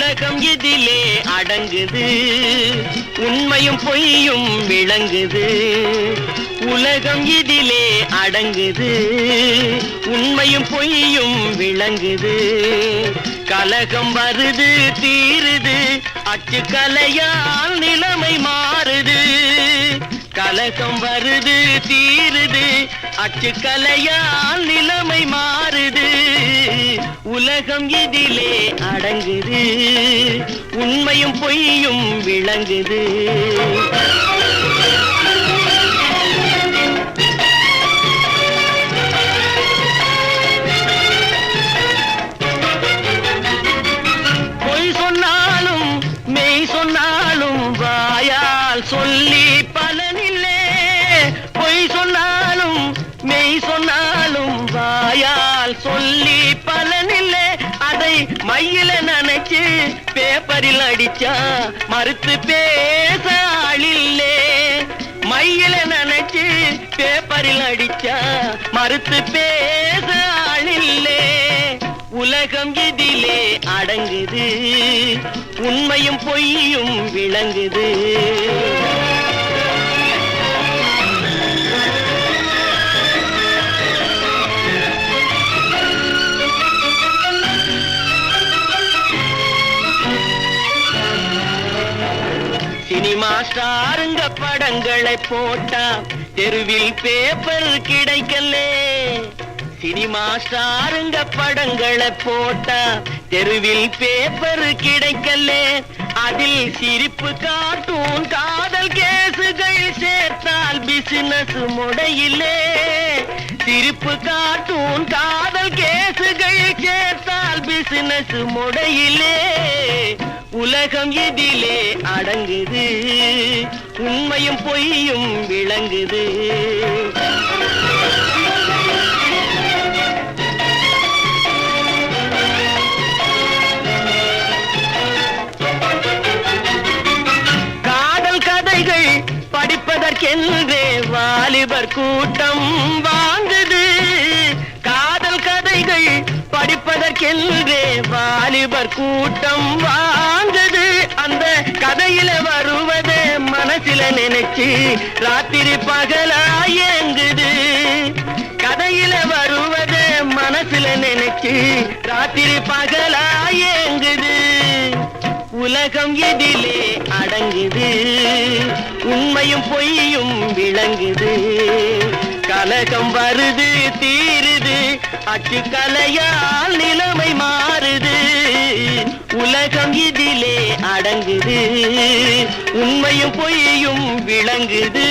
உலகம் இதிலே அடங்குது. உண்மையும் பொய்யும் விளங்குது. உலகம் இதிலே அடங்குது. உண்மையும் பொய்யும் விளங்குது. கலகம் வருது தீருது. அச்சு கலையா கலகம் வருது தீருது. அச்சுக்கலையால் நிலைமை மாறுது. உலகம் இதிலே அடங்குது. உண்மையும் பொய்யும் விளங்குது. கையில மையில நினைச்சு பேப்பரில் அடிச்சா மறுத்து பேச ஆளில்லே. மையில நினைச்சு பேப்பரில் அடிச்சா மறுத்து பேச ஆளில்லே. உலகம் இதிலே அடங்குது உண்மையும் பொய்யும் விளங்குது. சினிமா ஸ்டாருங்க படங்களை போட்டா தெருவில் பேப்பர் கிடைக்கலே சினிமா ஸ்டாருங்க படங்களை போட்டா தெருவில் பேப்பர் கிடைக்கலே அதில் சிரிப்பு காட்டும் காதல் கேசுகள் சேர்த்தால் பிசினஸ் முடையிலே சிரிப்பு காட்டும் காதல் கேசுகள் சேர்த்தால் பிசினஸ் முடையிலே உலகம் இதிலே அடங்குது. உண்மையும் பொய்யும் விளங்குது. காதல் கதைகள் படிப்பதற்கென்றே வாலிபர் கூட்டம் வாங்குது. காதல் கதைகள் படிப்பதற்கென்றே வாலிபர் கூட்டம் வா அந்த கதையில வருவதே மனசில நினைச்சு ராத்திரி பகலாயங்குது கதையில வருவதே மனசுல நினைச்சு ராத்திரி பகலாயங்குது உலகம் எதிலே அடங்குது. உண்மையும் பொய்யும் விளங்குது. கலகம் வருது தீருது. அச்சு கலையால் நிலைமை மாறுது. உலகம் இதிலே அடங்குது. உண்மையும் பொய்யும் விளங்குது.